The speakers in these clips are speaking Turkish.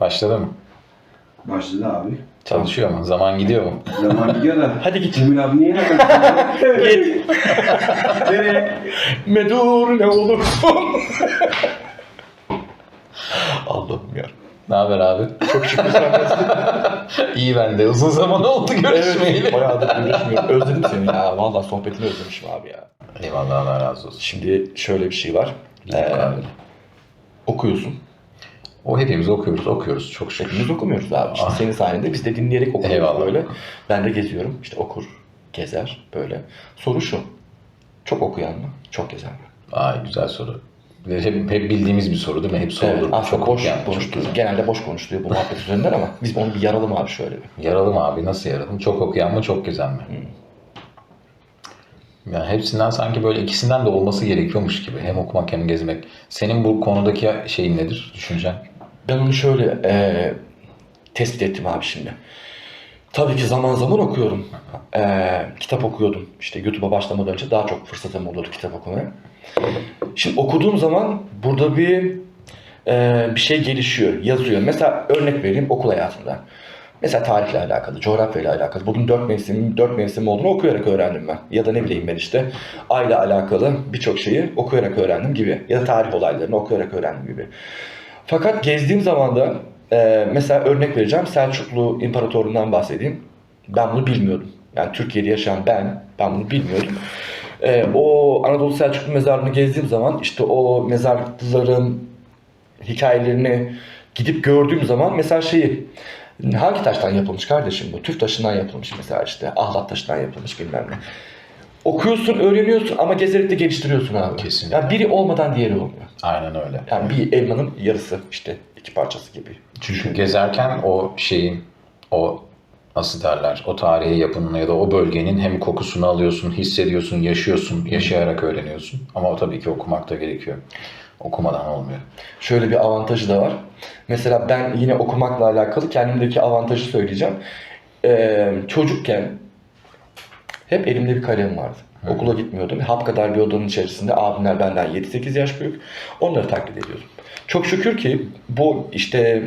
Başladı mı? Başladı abi. Çalışıyor mu? Zaman gidiyor mu? Zaman gidiyor da. Hadi git. Cemil abi niye hemen? Git. Nereye? Medur ne olursun. Allah'ım ya. Ne haber abi? Çok şükür sen nasılsın? İyi ben de. Uzun zaman oldu görüşmeyeli. Evet, bayağıdır görüşmüyorum. Özledim seni ya. Vallahi sohbetini özlemişim abi ya. Eyvallah Allah razı olsun. Şimdi şöyle bir şey var. Ee, okuyorsun. O hepimiz okuyoruz, okuyoruz çok şükür. Hepimiz okumuyoruz abi. İşte Ah. senin sayende biz de dinleyerek okuyoruz Eyvallah. böyle. Ben de geziyorum. İşte okur, gezer böyle. Soru şu. Çok okuyan mı? Çok gezen mi? Ay güzel soru. Hep, hep bildiğimiz bir soru değil mi? Hep sorulur. Evet, aslında çok boş okuyan, çok konuşuluyor. gezen. Genelde boş konuşuluyor bu muhabbet üzerinden ama biz onu bir yaralım abi şöyle bir. Yaralım abi nasıl yaralım? Çok okuyan mı çok gezen mi? Yani hepsinden sanki böyle ikisinden de olması gerekiyormuş gibi. Hem okumak hem gezmek. Senin bu konudaki şeyin nedir? Düşüncen? Ben onu şöyle eee, tespit ettim abi şimdi. Tabii ki zaman zaman okuyorum. Eee, kitap okuyordum. İşte YouTube'a başlamadan önce daha çok fırsatım olurdu kitap okumaya. Şimdi okuduğum zaman burada bir eee, bir şey gelişiyor, yazıyor. Mesela örnek vereyim okul hayatında. Mesela tarihle alakalı, coğrafyayla alakalı. Bugün dört mevsim, dört mevsim olduğunu okuyarak öğrendim ben. Ya da ne bileyim ben işte ayla alakalı birçok şeyi okuyarak öğrendim gibi. Ya da tarih olaylarını okuyarak öğrendim gibi. Fakat gezdiğim zaman da e, mesela örnek vereceğim Selçuklu İmparatorluğundan bahsedeyim. Ben bunu bilmiyordum. Yani Türkiye'de yaşayan ben, ben bunu bilmiyordum. E, o Anadolu Selçuklu mezarlığını gezdiğim zaman işte o mezarlıkların hikayelerini gidip gördüğüm zaman mesela şeyi hangi taştan yapılmış kardeşim bu? Tüf taşından yapılmış mesela işte. Ahlat taşından yapılmış bilmem ne. Okuyorsun, öğreniyorsun ama gezerek de geliştiriyorsun abi. Kesinlikle. Yani biri olmadan diğeri olmuyor. Aynen öyle. Yani bir elmanın yarısı işte iki parçası gibi. Çünkü gezerken o şeyin, o nasıl derler, o tarihi yapının ya da o bölgenin hem kokusunu alıyorsun, hissediyorsun, yaşıyorsun, yaşayarak öğreniyorsun. Ama o tabii ki okumak da gerekiyor. Okumadan olmuyor. Şöyle bir avantajı da var. Mesela ben yine okumakla alakalı kendimdeki avantajı söyleyeceğim. Ee, çocukken hep elimde bir kalem vardı. Okula gitmiyordum. Hap kadar bir odanın içerisinde abimler benden 7-8 yaş büyük. Onları taklit ediyordum. Çok şükür ki bu işte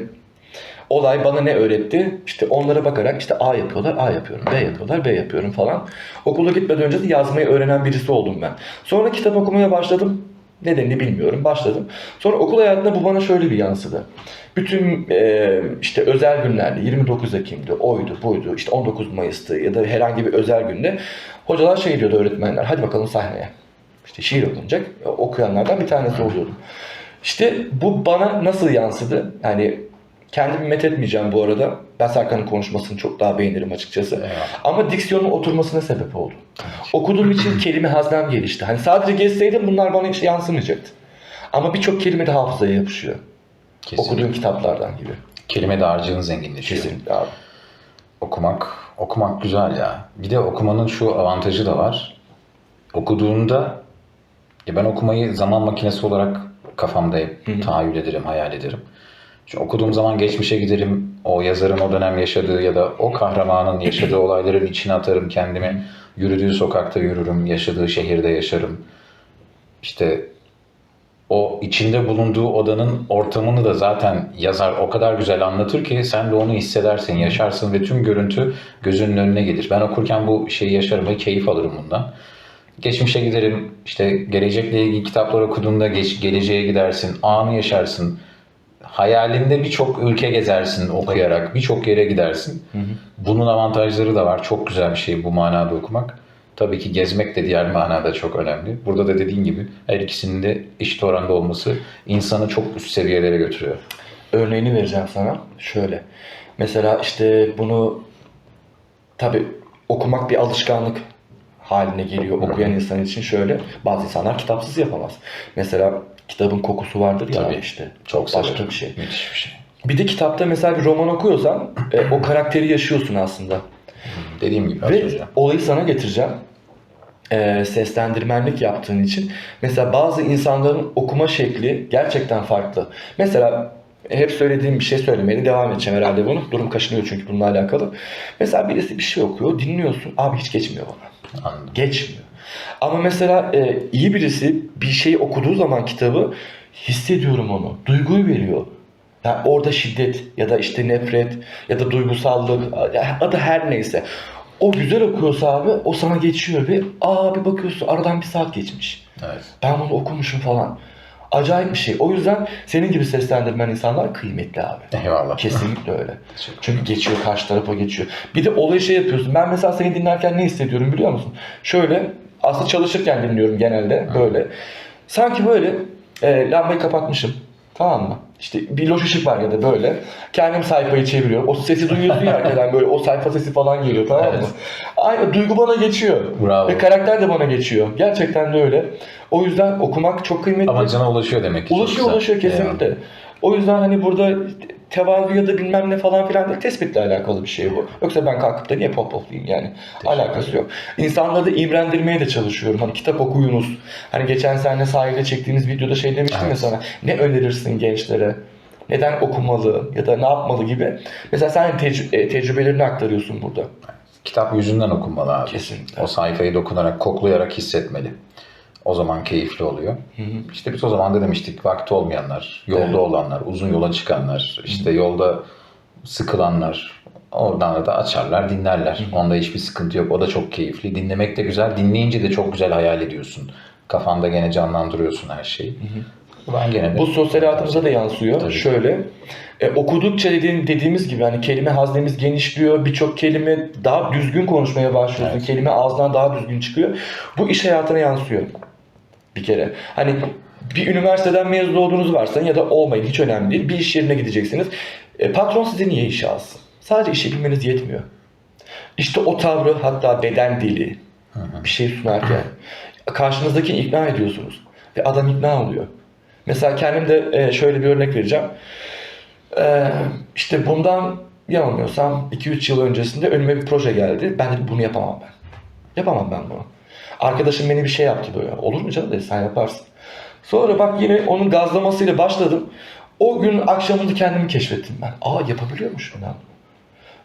olay bana ne öğretti? İşte onlara bakarak işte A yapıyorlar, A yapıyorum, B yapıyorlar, B yapıyorum falan. Okula gitmeden önce de yazmayı öğrenen birisi oldum ben. Sonra kitap okumaya başladım. Nedenini bilmiyorum. Başladım. Sonra okul hayatında bu bana şöyle bir yansıdı. Bütün e, işte özel günlerde 29 Ekim'de oydu buydu işte 19 Mayıs'tı ya da herhangi bir özel günde hocalar şey diyordu öğretmenler hadi bakalım sahneye. İşte şiir okunacak. Okuyanlardan bir tanesi oluyordum. İşte bu bana nasıl yansıdı? Yani kendimi methetmeyeceğim bu arada. Ben Serkan'ın konuşmasını çok daha beğenirim açıkçası. Eyvallah. Ama diksiyonun oturmasına sebep oldu. Okuduğum için kelime haznem gelişti. Hani sadece gezseydim bunlar bana hiç yansımayacaktı. Ama birçok kelime de hafızaya yapışıyor. Kesinlikle. Okuduğum kitaplardan gibi. Kelime dağarcığın zenginleşiyor. Kesinlikle abi. Okumak, okumak güzel ya. Bir de okumanın şu avantajı da var. Okuduğunda, ya ben okumayı zaman makinesi olarak kafamda hep tahayyül ederim, hayal ederim. Çünkü okuduğum zaman geçmişe giderim, o yazarın o dönem yaşadığı ya da o kahramanın yaşadığı olayların içine atarım kendimi. Yürüdüğü sokakta yürürüm, yaşadığı şehirde yaşarım. İşte o içinde bulunduğu odanın ortamını da zaten yazar o kadar güzel anlatır ki sen de onu hissedersin, yaşarsın ve tüm görüntü gözünün önüne gelir. Ben okurken bu şeyi yaşarım ve keyif alırım bundan. Geçmişe giderim, işte gelecekle ilgili kitaplar okuduğunda geç, geleceğe gidersin, anı yaşarsın. Hayalinde birçok ülke gezersin okuyarak, birçok yere gidersin. Bunun avantajları da var. Çok güzel bir şey bu manada okumak. Tabii ki gezmek de diğer manada çok önemli. Burada da dediğin gibi her ikisinin de eşit oranda olması insanı çok üst seviyelere götürüyor. Örneğini vereceğim sana. Şöyle. Mesela işte bunu tabi okumak bir alışkanlık haline geliyor okuyan insan için şöyle. Bazı insanlar kitapsız yapamaz. Mesela kitabın kokusu vardır ya Tabii. işte. Çok başka severim. bir şey. Müthiş bir şey. Bir de kitapta mesela bir roman okuyorsan e, o karakteri yaşıyorsun aslında. Dediğim gibi Ve önce. olayı sana getireceğim. Ee, seslendirmenlik yaptığın için. Mesela bazı insanların okuma şekli gerçekten farklı. Mesela hep söylediğim bir şey söylemeye de devam edeceğim herhalde bunu. Durum kaşınıyor çünkü bununla alakalı. Mesela birisi bir şey okuyor, dinliyorsun. Abi hiç geçmiyor bana. Anladım. Geçmiyor. Ama mesela e, iyi birisi bir şey okuduğu zaman kitabı hissediyorum onu. Duyguyu veriyor. Yani orada şiddet ya da işte nefret ya da duygusallık ya da her neyse. O güzel okuyorsa abi o sana geçiyor ve aa bir bakıyorsun aradan bir saat geçmiş. Evet. Ben bunu okumuşum falan. Acayip bir şey. O yüzden senin gibi seslendirmen insanlar kıymetli abi. Eyvallah. Kesinlikle öyle. Çünkü geçiyor karşı tarafa geçiyor. Bir de olayı şey yapıyorsun. Ben mesela seni dinlerken ne hissediyorum biliyor musun? Şöyle aslında çalışırken dinliyorum genelde böyle. Sanki böyle e, lambayı kapatmışım. Tamam mı? İşte bir loş ışık var ya da böyle. Kendim sayfayı çeviriyorum. O sesi duyuyorsun ya arkadan böyle o sayfa sesi falan geliyor tamam mı? Evet. Aynı duygu bana geçiyor. Bravo. Ve karakter de bana geçiyor. Gerçekten de öyle. O yüzden okumak çok kıymetli. Amacına ulaşıyor demek ki. çok Ulaşıyor güzel. ulaşıyor kesinlikle. O yüzden hani burada tevazu ya da bilmem ne falan filan değil, tespitle alakalı bir şey bu. Yoksa ben kalkıp da niye pop poplayayım yani. Alakası yok. İnsanları da imrendirmeye de çalışıyorum. Hani kitap okuyunuz. Hani geçen sene sahilde çektiğimiz videoda şey demiştim ya Evet. sana. Ne önerirsin gençlere? Neden okumalı ya da ne yapmalı gibi. Mesela sen tec- e, tecrübelerini aktarıyorsun burada. Kitap yüzünden okunmalı abi. Kesinlikle. O sayfayı dokunarak, koklayarak hissetmeli. O zaman keyifli oluyor. İşte biz o zaman da demiştik vakti olmayanlar, yolda Evet. olanlar, uzun yola çıkanlar, işte yolda sıkılanlar oradan da açarlar, dinlerler. Onda hiçbir sıkıntı yok. O da çok keyifli. Dinlemek de güzel. Dinleyince de çok güzel hayal ediyorsun. Kafanda gene canlandırıyorsun her şeyi. Ben gene de Bu sosyal hayatımıza da yansıyor. Tabii. Şöyle e, okudukça dediğim, dediğimiz gibi hani kelime haznemiz genişliyor. Birçok kelime daha düzgün konuşmaya başlıyorsun. Evet. Kelime ağzından daha düzgün çıkıyor. Bu iş hayatına yansıyor. Bir kere. Hani bir üniversiteden mezun olduğunuz varsa ya da olmayın hiç önemli değil. Bir iş yerine gideceksiniz. E, patron sizi niye işe alsın? Sadece işi bilmeniz yetmiyor. İşte o tavrı hatta beden dili bir şey sunarken karşınızdakini ikna ediyorsunuz. Ve adam ikna oluyor. Mesela kendim de e, şöyle bir örnek vereceğim. E, işte bundan yanılmıyorsam 2-3 yıl öncesinde önüme bir proje geldi. Ben dedim bunu yapamam ben. Yapamam ben bunu. Arkadaşım beni bir şey yaptı böyle. Olur mu canım dedi sen yaparsın. Sonra bak yine onun gazlamasıyla başladım. O gün akşamında kendimi keşfettim ben. Aa yapabiliyormuşum ben.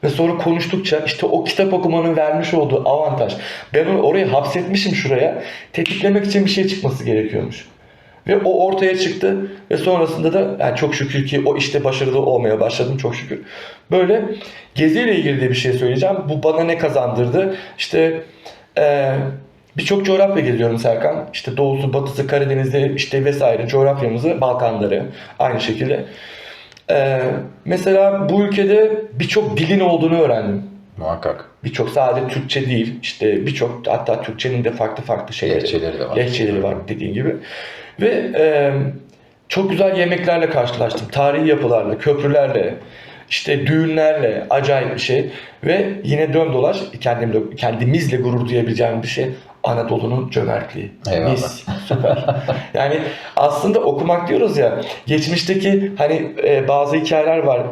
Ve sonra konuştukça işte o kitap okumanın vermiş olduğu avantaj. Ben onu oraya hapsetmişim şuraya. Tetiklemek için bir şey çıkması gerekiyormuş. Ve o ortaya çıktı ve sonrasında da yani çok şükür ki o işte başarılı olmaya başladım çok şükür. Böyle geziyle ilgili de bir şey söyleyeceğim. Bu bana ne kazandırdı? İşte eee birçok coğrafya geziyorum Serkan. İşte doğusu, batısı, Karadeniz'i işte vesaire coğrafyamızı, Balkanları aynı şekilde. Eee, mesela bu ülkede birçok dilin olduğunu öğrendim. muhakkak. Birçok sadece Türkçe değil, işte birçok hatta Türkçenin de farklı farklı şeyleri, Lehçeleri de var. lehçeleri var dediğin gibi. Ve e, çok güzel yemeklerle karşılaştım. Tarihi yapılarla, köprülerle, işte düğünlerle acayip bir şey. Ve yine dön dolaş kendimle, kendimizle gurur duyabileceğim bir şey. Anadolu'nun cömertliği. Eyvallah. Mis. Süper. yani aslında okumak diyoruz ya. Geçmişteki hani e, bazı hikayeler var.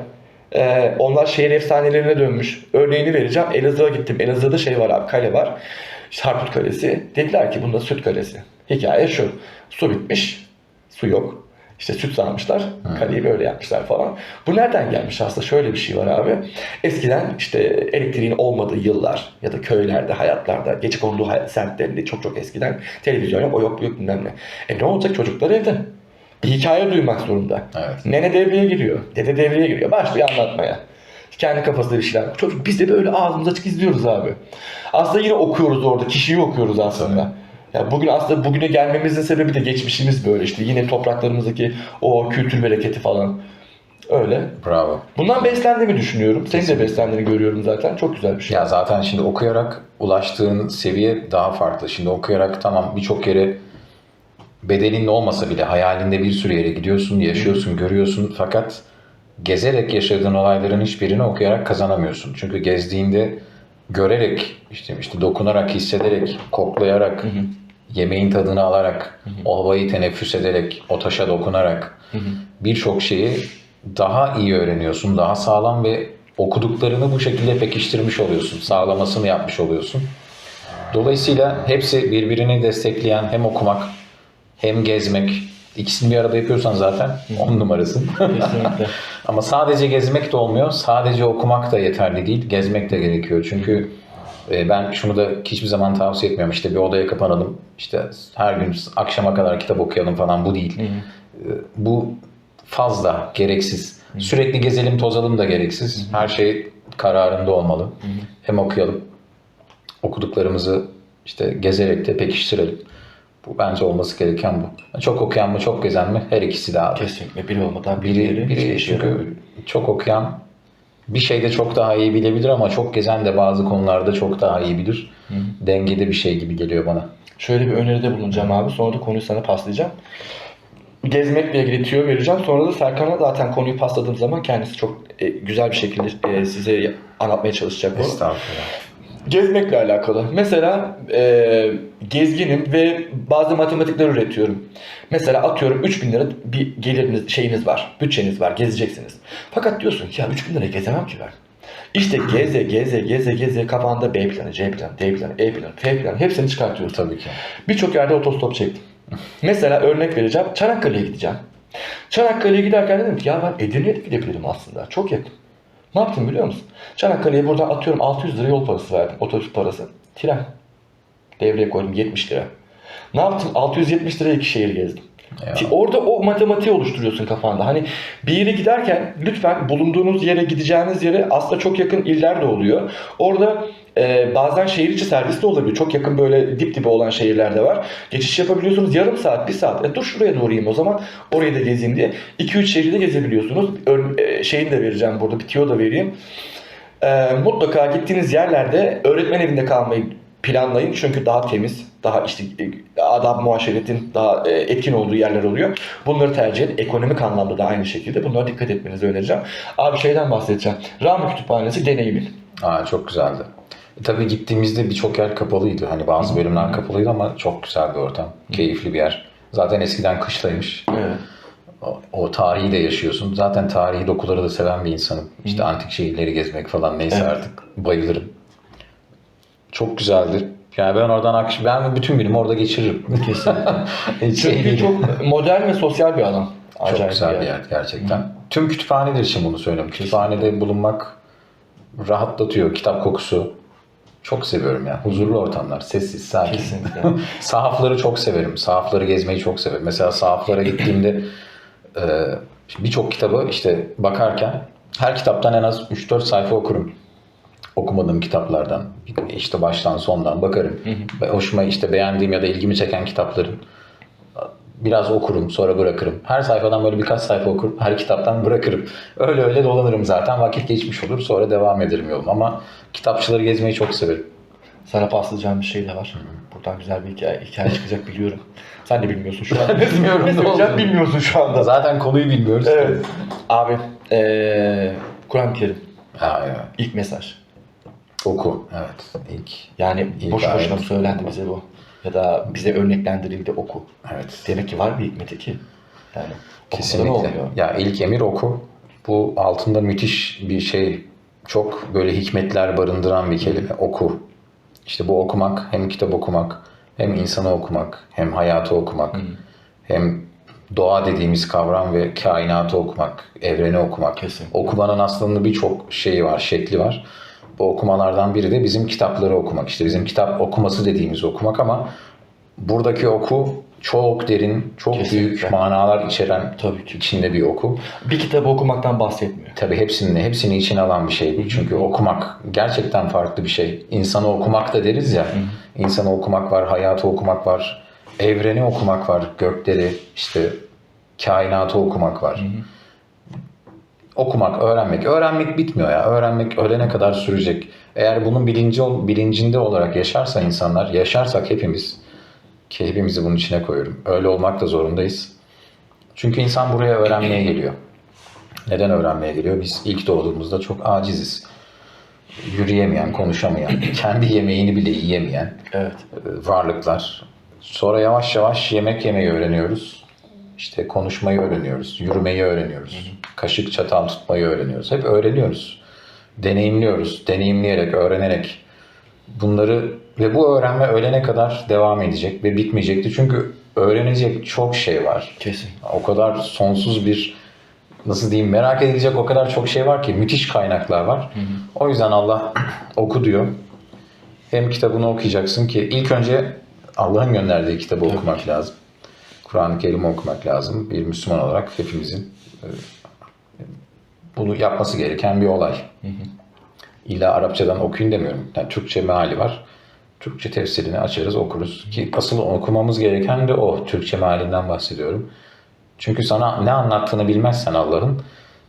E, onlar şehir efsanelerine dönmüş. Örneğini vereceğim. Elazığ'a gittim. Elazığ'da şey var abi kale var. Harput Kalesi. Dediler ki bunda süt kalesi. Hikaye şu. Su bitmiş. Su yok. İşte süt sağmışlar. Kaleyi böyle yapmışlar falan. Bu nereden gelmiş aslında? Şöyle bir şey var abi. Eskiden işte elektriğin olmadığı yıllar ya da köylerde, hayatlarda, geç konduğu hayat semtlerinde çok çok eskiden televizyon yok, o yok, yok bilmem ne. E ne olacak çocuklar evde? Bir hikaye duymak zorunda. Evet. Nene devreye giriyor. Dede devreye giriyor. Başlıyor anlatmaya. Kendi kafasında bir şeyler. Çocuk biz de böyle ağzımız açık izliyoruz abi. Aslında yine okuyoruz orada. Kişiyi okuyoruz aslında. Ya bugün aslında bugüne gelmemizin sebebi de geçmişimiz böyle işte. Yine topraklarımızdaki o kültür bereketi falan. Öyle. Bravo. Bundan beslendiğimi düşünüyorum. Senin de beslendiğini görüyorum zaten. Çok güzel bir şey. Ya zaten şimdi okuyarak ulaştığın seviye daha farklı. Şimdi okuyarak tamam birçok yere bedenin olmasa bile hayalinde bir sürü yere gidiyorsun, yaşıyorsun, görüyorsun. Fakat gezerek yaşadığın olayların hiçbirini okuyarak kazanamıyorsun. Çünkü gezdiğinde görerek, işte işte dokunarak, hissederek, koklayarak, yemeğin tadını alarak, o havayı teneffüs ederek, o taşa dokunarak birçok şeyi daha iyi öğreniyorsun, daha sağlam ve okuduklarını bu şekilde pekiştirmiş oluyorsun, sağlamasını yapmış oluyorsun. Dolayısıyla hepsi birbirini destekleyen hem okumak hem gezmek. İkisini bir arada yapıyorsan zaten on numarasın. Kesinlikle. Ama sadece gezmek de olmuyor. Sadece okumak da yeterli değil. Gezmek de gerekiyor. Çünkü e, ben şunu da hiçbir zaman tavsiye etmiyorum. İşte bir odaya kapanalım. İşte her gün akşama kadar kitap okuyalım falan. Bu değil. E, Bu fazla, gereksiz. Sürekli gezelim tozalım da gereksiz. Her şey kararında olmalı. Hem okuyalım. Okuduklarımızı işte gezerek de pekiştirelim. Bu bence olması gereken bu. Çok okuyan mı çok gezen mi her ikisi de abi. Kesinlikle biri olmadan Biri, biri, biri çünkü çok okuyan bir şeyde çok daha iyi bilebilir ama çok gezen de bazı konularda çok daha iyi bilir. Dengede bir şey gibi geliyor bana. Şöyle bir öneride bulunacağım abi. Sonra da konuyu sana paslayacağım. Gezmekle ilgili tüyo vereceğim. Sonra da Serkan'a zaten konuyu pasladığım zaman kendisi çok e, güzel bir şekilde e, size anlatmaya çalışacak. Estağfurullah. Gezmekle alakalı. Mesela e, gezginim ve bazı matematikler üretiyorum. Mesela atıyorum 3000 lira bir geliriniz şeyiniz var, bütçeniz var, gezeceksiniz. Fakat diyorsun ki ya 3000 lira gezemem ki ben. İşte geze geze geze geze kafanda B planı, C planı, D planı, E planı, F planı hepsini çıkartıyorsun. Tabii ki. Birçok yerde otostop çektim. Mesela örnek vereceğim. Çanakkale'ye gideceğim. Çanakkale'ye giderken dedim ki ya ben Edirne'ye de gidebilirim aslında. Çok yakın. Ne yaptım biliyor musun? Çanakkale'ye buradan atıyorum 600 lira yol parası verdim. Otobüs parası. Tren. Devreye koydum 70 lira. Ne yaptım? 670 liraya iki şehir gezdim. Ki orada o matematiği oluşturuyorsun kafanda. Hani bir yere giderken lütfen bulunduğunuz yere gideceğiniz yere aslında çok yakın iller de oluyor. Orada e, bazen şehir içi servis de olabiliyor. Çok yakın böyle dip dibe olan şehirlerde var. Geçiş yapabiliyorsunuz yarım saat, bir saat. E, dur şuraya da uğrayayım o zaman. Orayı da gezeyim diye. 2-3 şehri de gezebiliyorsunuz. Ör, e, şeyini de vereceğim burada. Bir tiyo da vereyim. E, mutlaka gittiğiniz yerlerde öğretmen evinde kalmayı planlayın. Çünkü daha temiz, daha işte e, adab muaşeretin daha e, etkin olduğu yerler oluyor. Bunları tercih edin. Ekonomik anlamda da aynı şekilde. Bunlara dikkat etmenizi önereceğim. Abi şeyden bahsedeceğim. Rami Kütüphanesi deneyimin. Aa, çok güzeldi. E, tabii gittiğimizde birçok yer kapalıydı. Hani bazı bölümler kapalıydı ama çok güzel bir ortam. Keyifli bir yer. Zaten eskiden kışlaymış. Evet. O, o tarihi de yaşıyorsun. Zaten tarihi dokuları da seven bir insanım. İşte antik şehirleri gezmek falan neyse Evet. artık bayılırım. Çok güzeldi. Yani ben oradan akış ben bütün günümü orada geçiririm. Şey Çünkü değil. çok modern ve sosyal bir. Çok Acayip güzel bir yer gerçekten. Tüm kütüphaneler için bunu söylüyorum. Kütüphanede bulunmak rahatlatıyor. Kitap kokusu. Çok seviyorum ya. Huzurlu ortamlar. Sessiz, sakin. Kesinlikle. Sahafları çok severim. Sahafları gezmeyi çok severim. Mesela sahaflara gittiğimde e, birçok kitabı işte bakarken her kitaptan en az 3-4 sayfa okurum. Okumadığım kitaplardan. işte baştan sondan bakarım. Ve hoşuma işte beğendiğim ya da ilgimi çeken kitapların biraz okurum sonra bırakırım. Her sayfadan böyle birkaç sayfa okurum. Her kitaptan bırakırım. Öyle öyle dolanırım zaten. Vakit geçmiş olur. Sonra devam ederim yolum. Ama kitapçıları gezmeyi çok severim. Sana paslayacağım bir şey de var. Buradan güzel bir hikaye, hikaye çıkacak biliyorum. Sen de bilmiyorsun şu an. Bilmiyorum Ne olduğunu. bilmiyorsun şu anda. Zaten konuyu bilmiyoruz. Evet. Abi, eee Kur'an-ı Kerim Ha, evet. ilk mesaj. Oku. Evet. İlk. Yani İlk boşuna ayet. mı söylendi bize bu? Ya da bize örneklendirildi oku. Evet. Demek ki var bir hikmeti ki. Yani Kesinlikle. Ya ilk emir oku. Bu altında müthiş bir şey. Çok böyle hikmetler barındıran bir kelime. Oku. İşte bu okumak hem kitap okumak, hem insanı okumak, hem hayatı okumak, hem doğa dediğimiz kavram ve kainatı okumak, evreni okumak. Kesin. Okumanın aslında birçok şeyi var, şekli var. Bu okumalardan biri de bizim kitapları okumak. İşte bizim kitap okuması dediğimiz okumak ama buradaki oku çok derin, çok Kesinlikle. büyük manalar içeren Tabii ki. içinde bir oku. Bir kitabı okumaktan bahsetmiyor. Tabii hepsini, hepsini içine alan bir şey bu. Çünkü okumak gerçekten farklı bir şey. İnsanı okumak da deriz ya. İnsanı okumak var, hayatı okumak var, evreni okumak var, gökleri, işte kainatı okumak var. Okumak, öğrenmek. Öğrenmek bitmiyor ya. Öğrenmek ölene kadar sürecek. Eğer bunun bilinci bilincinde olarak yaşarsa insanlar, yaşarsak hepimiz ki hepimizi bunun içine koyuyorum. Öyle olmak da zorundayız. Çünkü insan buraya öğrenmeye geliyor. Neden öğrenmeye geliyor? Biz ilk doğduğumuzda çok aciziz. Yürüyemeyen, konuşamayan, kendi yemeğini bile yiyemeyen Evet. e, varlıklar. Sonra yavaş yavaş yemek yemeyi öğreniyoruz. İşte konuşmayı öğreniyoruz, yürümeyi öğreniyoruz. Kaşık çatal tutmayı öğreniyoruz. Hep öğreniyoruz. Deneyimliyoruz. Deneyimleyerek, öğrenerek bunları ve bu öğrenme ölene kadar devam edecek ve bitmeyecekti. Çünkü öğrenecek çok şey var. Kesin. O kadar sonsuz bir nasıl diyeyim merak edilecek o kadar çok şey var ki müthiş kaynaklar var. O yüzden Allah oku diyor. Hem kitabını okuyacaksın ki ilk önce Allah'ın gönderdiği kitabı okumak lazım. Kur'an-ı Kerim'i okumak lazım. Bir Müslüman olarak hepimizin e, bunu yapması gereken bir olay. İlla Arapçadan okuyun demiyorum. Yani Türkçe meali var. Türkçe tefsirini açarız okuruz. Ki asıl okumamız gereken de o. Türkçe mealinden bahsediyorum. Çünkü sana ne anlattığını bilmezsen Allah'ın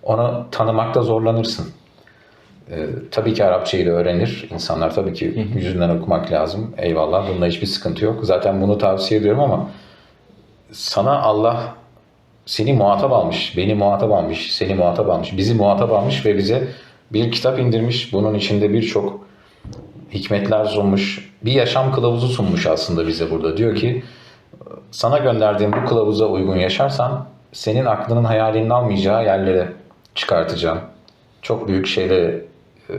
onu tanımakta zorlanırsın. Ee, tabii ki Arapçayı da öğrenir. İnsanlar tabii ki yüzünden okumak lazım. Eyvallah. Bunda hiçbir sıkıntı yok. Zaten bunu tavsiye ediyorum ama sana Allah seni muhatap almış, beni muhatap almış, seni muhatap almış, bizi muhatap almış ve bize bir kitap indirmiş. Bunun içinde birçok hikmetler sunmuş. Bir yaşam kılavuzu sunmuş aslında bize burada. Diyor ki sana gönderdiğim bu kılavuza uygun yaşarsan senin aklının hayalinin almayacağı yerlere çıkartacağım. Çok büyük şeylere e,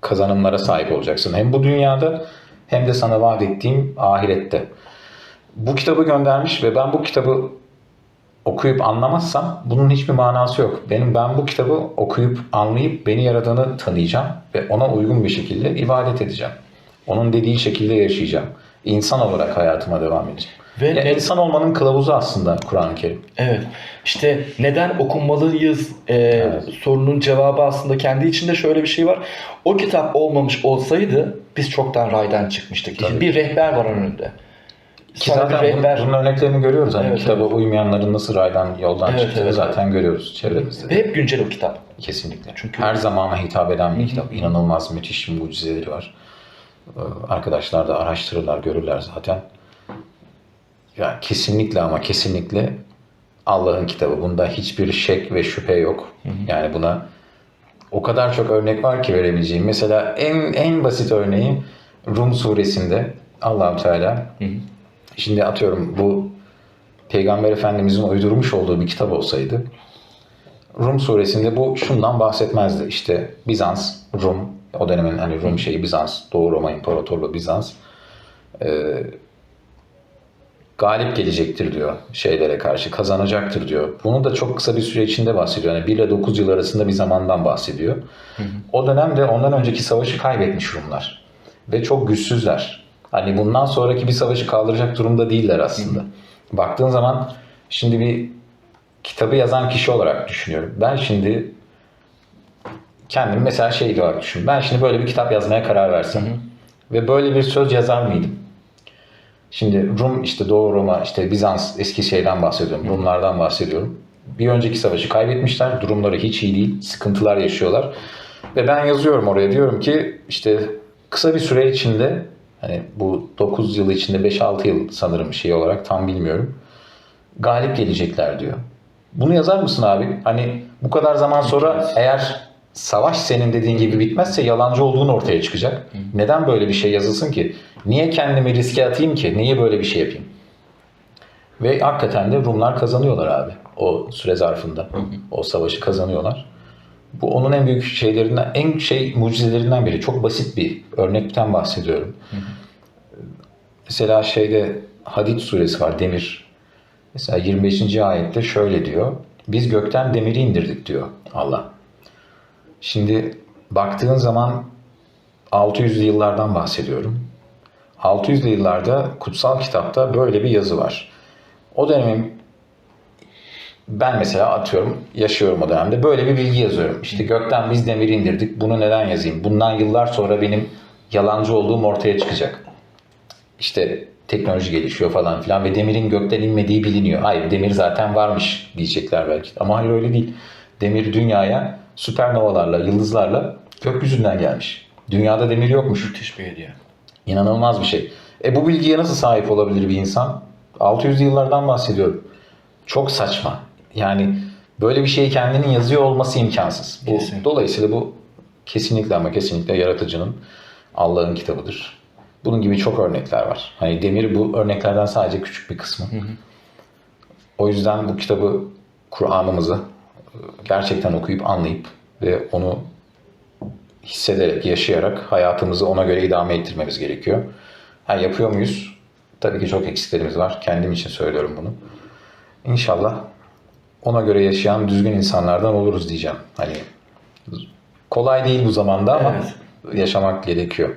kazanımlara sahip olacaksın. Hem bu dünyada hem de sana vaat ettiğim ahirette. Bu kitabı göndermiş ve ben bu kitabı okuyup anlamazsam bunun hiçbir manası yok. Benim ben bu kitabı okuyup anlayıp beni yaradanı tanıyacağım ve ona uygun bir şekilde ibadet edeceğim. Onun dediği şekilde yaşayacağım. İnsan olarak hayatıma devam edeceğim. Ve ne- insan olmanın kılavuzu aslında Kur'an-ı Kerim. Evet. İşte neden okunmalıyız e, sorunun cevabı aslında kendi içinde şöyle bir şey var. O kitap olmamış olsaydı biz çoktan raydan çıkmıştık. Tabii. Bir rehber var önünde. Ki Sana zaten rehber bunun örneklerini görüyoruz. Hani Evet, kitaba uymayanların nasıl raydan, yoldan Evet, çıktığını evet. zaten görüyoruz çevremizde. ve hep güncel o kitap. Kesinlikle. Çünkü- her zamana hitap eden bir kitap. İnanılmaz müthiş mucizeleri var. Ee, Arkadaşlar da araştırırlar, görürler zaten. Ya kesinlikle ama kesinlikle Allah'ın kitabı. Bunda hiçbir şek ve şüphe yok. Yani buna o kadar çok örnek var ki verebileceğim. Mesela en en basit örneği Rum suresinde Allahu Teala şimdi atıyorum bu Peygamber Efendimizin uydurmuş olduğu bir kitap olsaydı Rum suresinde bu şundan bahsetmezdi. İşte Bizans, Rum, o dönemin hani Rum şeyi Bizans, Doğu Roma İmparatorluğu Bizans e, galip gelecektir diyor şeylere karşı, kazanacaktır diyor. Bunu da çok kısa bir süre içinde bahsediyor. Yani 1 ile 9 yıl arasında bir zamandan bahsediyor. O dönemde ondan önceki savaşı kaybetmiş Rumlar. Ve çok güçsüzler. Hani bundan sonraki bir savaşı kaldıracak durumda değiller aslında. Baktığın zaman şimdi bir kitabı yazan kişi olarak düşünüyorum. Ben şimdi kendim mesela şey olarak düşün. Ben şimdi böyle bir kitap yazmaya karar versem ve böyle bir söz yazar mıydım? Şimdi Rum işte Doğu Roma işte Bizans eski şeyden bahsediyorum. Rumlardan bahsediyorum. Bir önceki savaşı kaybetmişler. Durumları hiç iyi değil. Sıkıntılar yaşıyorlar. Ve ben yazıyorum oraya diyorum ki işte kısa bir süre içinde hani bu 9 yıl içinde 5-6 yıl sanırım şey olarak tam bilmiyorum. Galip gelecekler diyor. Bunu yazar mısın abi? Hani bu kadar zaman sonra eğer savaş senin dediğin gibi bitmezse yalancı olduğun ortaya çıkacak. Neden böyle bir şey yazılsın ki? Niye kendimi riske atayım ki? Niye böyle bir şey yapayım? Ve hakikaten de Rumlar kazanıyorlar abi. O süre zarfında. O savaşı kazanıyorlar. Bu onun en büyük şeylerinden, en şey mucizelerinden biri. Çok basit bir örnekten bahsediyorum. Mesela şeyde Hadid suresi var, demir. Mesela 25. ayette şöyle diyor. Biz gökten demiri indirdik diyor Allah. Şimdi baktığın zaman 600'lü yıllardan bahsediyorum. 600'lü yıllarda kutsal kitapta böyle bir yazı var. O dönemin ben mesela atıyorum yaşıyorum o dönemde böyle bir bilgi yazıyorum. İşte gökten biz demiri indirdik. Bunu neden yazayım? Bundan yıllar sonra benim yalancı olduğum ortaya çıkacak. İşte teknoloji gelişiyor falan filan ve demirin gökten inmediği biliniyor. Hayır demir zaten varmış diyecekler belki. Ama hayır öyle değil. Demir dünyaya süpernovalarla, yıldızlarla gökyüzünden gelmiş. Dünyada demir yokmuş. Müthiş bir hediye. İnanılmaz bir şey. E bu bilgiye nasıl sahip olabilir bir insan? 600 yıllardan bahsediyorum. Çok saçma. Yani böyle bir şeyi kendinin yazıyor olması imkansız. Bu, Kesin. dolayısıyla bu kesinlikle ama kesinlikle yaratıcının Allah'ın kitabıdır. Bunun gibi çok örnekler var. Hani demir bu örneklerden sadece küçük bir kısmı. O yüzden bu kitabı, Kur'an'ımızı e, gerçekten okuyup anlayıp ve onu hissederek, yaşayarak hayatımızı ona göre idame ettirmemiz gerekiyor. Ha, yapıyor muyuz? Tabii ki çok eksiklerimiz var. Kendim için söylüyorum bunu. İnşallah ona göre yaşayan düzgün insanlardan oluruz diyeceğim. Hani kolay değil bu zamanda ama yaşamak gerekiyor.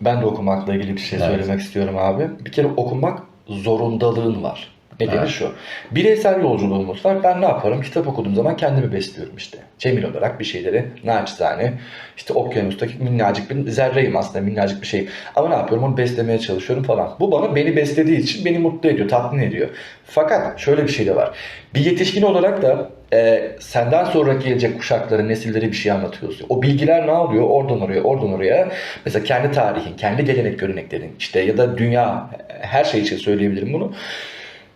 Ben de okumakla ilgili bir şey Evet. söylemek istiyorum abi. Bir kere okumak zorundalığın var. Nedeni Evet. şu. Bireysel yolculuğumuz var. Ben ne yaparım? Kitap okuduğum zaman kendimi besliyorum işte. Cemil olarak bir şeyleri naçizane işte okyanustaki minnacık bir zerreyim aslında minnacık bir şeyim. Ama ne yapıyorum? Onu beslemeye çalışıyorum falan. Bu bana beni beslediği için beni mutlu ediyor, tatmin ediyor. Fakat şöyle bir şey de var. Bir yetişkin olarak da e, senden sonra gelecek kuşaklara, nesillere bir şey anlatıyorsun. O bilgiler ne oluyor? Oradan oraya, oradan oraya. Mesela kendi tarihin, kendi gelenek göreneklerin işte ya da dünya her şey için söyleyebilirim bunu.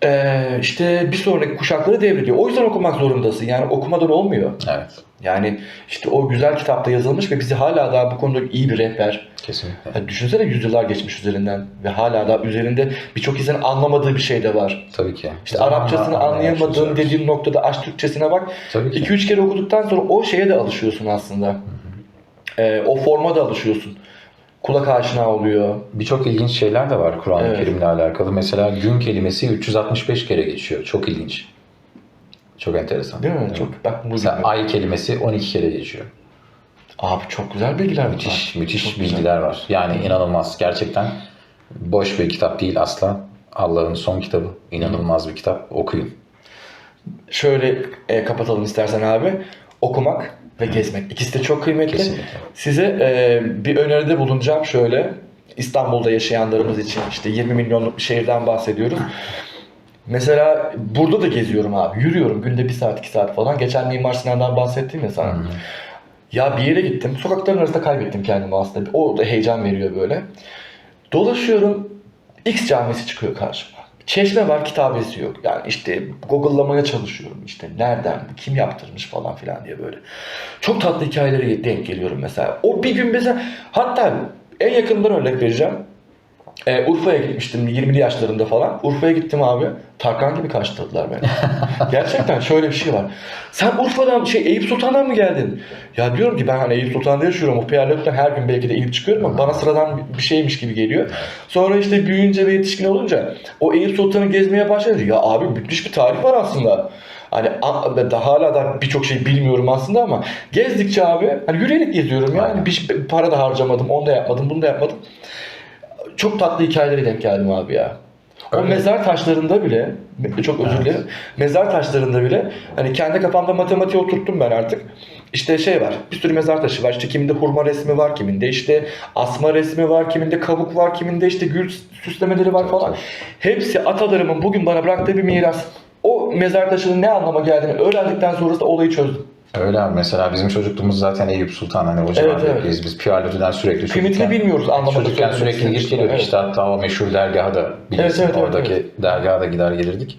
Ee, işte bir sonraki kuşakları devrediyor. O yüzden okumak zorundasın. Yani okumadan olmuyor. Evet. Yani işte o güzel kitapta yazılmış ve bizi hala daha bu konuda iyi bir rehber. Kesinlikle. Yani düşünsene yüzyıllar geçmiş üzerinden ve hala da üzerinde birçok insanın anlamadığı bir şey de var. Tabii ki. İşte Zamanla Arapçasını anlayamadığın çalışıyoruz. dediğin noktada aç Türkçesine bak. Tabii ki. 2-3 kere okuduktan sonra o şeye de alışıyorsun aslında. Ee, o forma da alışıyorsun. Kulak aşina oluyor. Birçok ilginç şeyler de var Kur'an-ı Evet. Kerim'le alakalı. Mesela gün kelimesi 365 kere geçiyor. Çok ilginç. Çok enteresan. Değil mi? Evet. Çok bak bunu Mesela ay kelimesi 12 kere geçiyor. Abi çok güzel bilgiler. Müthiş, müthiş Çok güzel. bilgiler var. Yani inanılmaz. Gerçekten boş bir kitap değil asla. Allah'ın son kitabı. İnanılmaz bir kitap. Okuyun. Şöyle e, kapatalım istersen abi. Okumak ve gezmek. İkisi de çok kıymetli. Kesinlikle. Size e, bir öneride bulunacağım şöyle. İstanbul'da yaşayanlarımız için işte 20 milyonluk bir şehirden bahsediyoruz. Mesela burada da geziyorum abi. Yürüyorum günde bir saat iki saat falan. Geçen Mimar Sinan'dan bahsettim ya sana. Ya bir yere gittim. Sokakların arasında kaybettim kendimi aslında. O da heyecan veriyor böyle. Dolaşıyorum. X camisi çıkıyor karşıma. Çeşme var kitabesi yok. Yani işte Google'lamaya çalışıyorum. İşte nereden, kim yaptırmış falan filan diye böyle. Çok tatlı hikayelere denk geliyorum mesela. O bir gün mesela hatta en yakından örnek vereceğim. Ee, Urfa'ya gitmiştim 20'li yaşlarımda falan. Urfa'ya gittim abi. Tarkan gibi karşıladılar beni. Gerçekten şöyle bir şey var. Sen Urfa'dan şey Eyüp Sultan'dan mı geldin? Ya diyorum ki ben hani Eyüp Sultan'da yaşıyorum. O Piyerlök'ten her gün belki de inip çıkıyorum ama bana sıradan bir şeymiş gibi geliyor. Sonra işte büyüyünce ve yetişkin olunca o Eyüp Sultan'ı gezmeye başladı. Ya abi müthiş bir tarih var aslında. Hani daha hala da birçok şey bilmiyorum aslında ama gezdikçe abi hani yürüyerek geziyorum yani bir şey- para da harcamadım, onu da yapmadım, bunu da yapmadım. Çok tatlı hikayelere denk geldim abi ya. O Öyle. mezar taşlarında bile, çok özür dilerim, mezar taşlarında bile hani kendi kafamda matematiği oturttum ben artık. İşte şey var, bir sürü mezar taşı var. İşte kiminde hurma resmi var, kiminde işte asma resmi var, kiminde kabuk var, kiminde işte gül süslemeleri var falan. Hepsi atalarımın bugün bana bıraktığı bir miras. O mezar taşının ne anlama geldiğini öğrendikten sonrasında olayı çözdüm. Öyle abi. Mesela bizim çocukluğumuz zaten Eyüp Sultan. Hani o Evet, civarda evet. biz, biz Piyarlı'dan sürekli Kıymetini bilmiyoruz anlamadık. Çocukken sürekli gidip geliyorduk. Evet. İşte hatta o meşhur dergaha da bilirsin. Evet, evet, Oradaki evet, dergaha da gider gelirdik.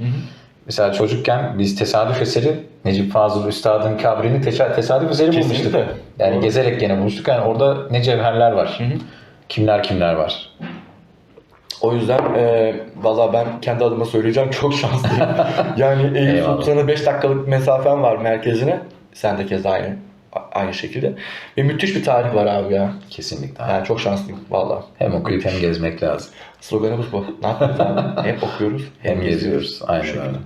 Mesela çocukken biz tesadüf eseri Necip Fazıl Üstad'ın kabrini tesadüf eseri bulmuştuk. Kesinlikle. Yani Doğru. gezerek gene bulmuştuk. Yani orada ne cevherler var. Kimler kimler var. O yüzden e, valla ben kendi adıma söyleyeceğim çok şanslıyım. yani Eyüp. Sultan'a 5 dakikalık mesafem var merkezine. Sen de kez aynı aynı şekilde. Ve müthiş bir tarih var abi ya. Kesinlikle. Yani çok şanslıyım valla. Hem okuyup hem gezmek lazım. Sloganımız bu. Ne yapıyoruz abi? Hem okuyoruz hem, Hem geziyoruz. geziyoruz. Aynen öyle.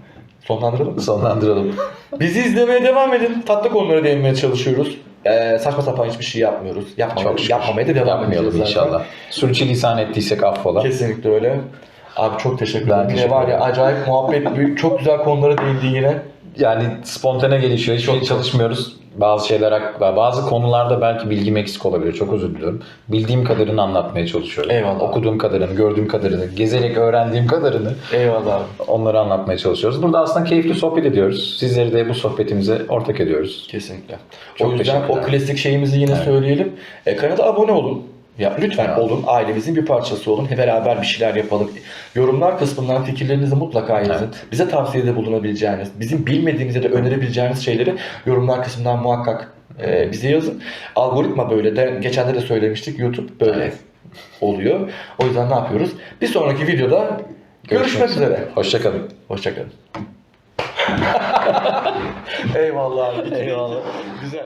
Sonlandıralım mı? Sonlandıralım. Bizi izlemeye devam edin. Tatlı konulara değinmeye çalışıyoruz. Ee, saçma sapan hiçbir şey yapmıyoruz. Yapmamaya, yapmamaya da devam edeceğiz inşallah. Sürçülisan ettiysek affola. Kesinlikle öyle. Abi çok teşekkür ederim. Yine var ya acayip muhabbet, çok güzel konulara değindi yine. Yani spontane gelişiyor. Çok- şey çalışmıyoruz. Bazı şeyler hakkında, bazı konularda belki bilgim eksik olabilir. Çok özür diliyorum. Bildiğim kadarını anlatmaya çalışıyorum. Eyvallah. Okuduğum kadarını, gördüğüm kadarını, gezerek öğrendiğim kadarını Eyvallah onları anlatmaya çalışıyoruz. Burada aslında keyifli sohbet ediyoruz. Sizleri de bu sohbetimize ortak ediyoruz. Kesinlikle. Çok o yüzden o klasik şeyimizi yine Evet. söyleyelim. E, kanala abone olun. Ya lütfen Evet. olun. Ailemizin bir parçası olun. Hep beraber bir şeyler yapalım. Yorumlar kısmından fikirlerinizi mutlaka yazın. Evet. Bize tavsiyede bulunabileceğiniz, bizim bilmediğimiz ya da önerebileceğiniz şeyleri yorumlar kısmından muhakkak e, bize yazın. Algoritma böyle de geçen de söylemiştik. YouTube böyle Evet. oluyor. O yüzden ne yapıyoruz? Bir sonraki videoda görüşmek üzere. Hoşçakalın. Hoşçakalın. Eyvallah abi. Eyvallah. Güzel.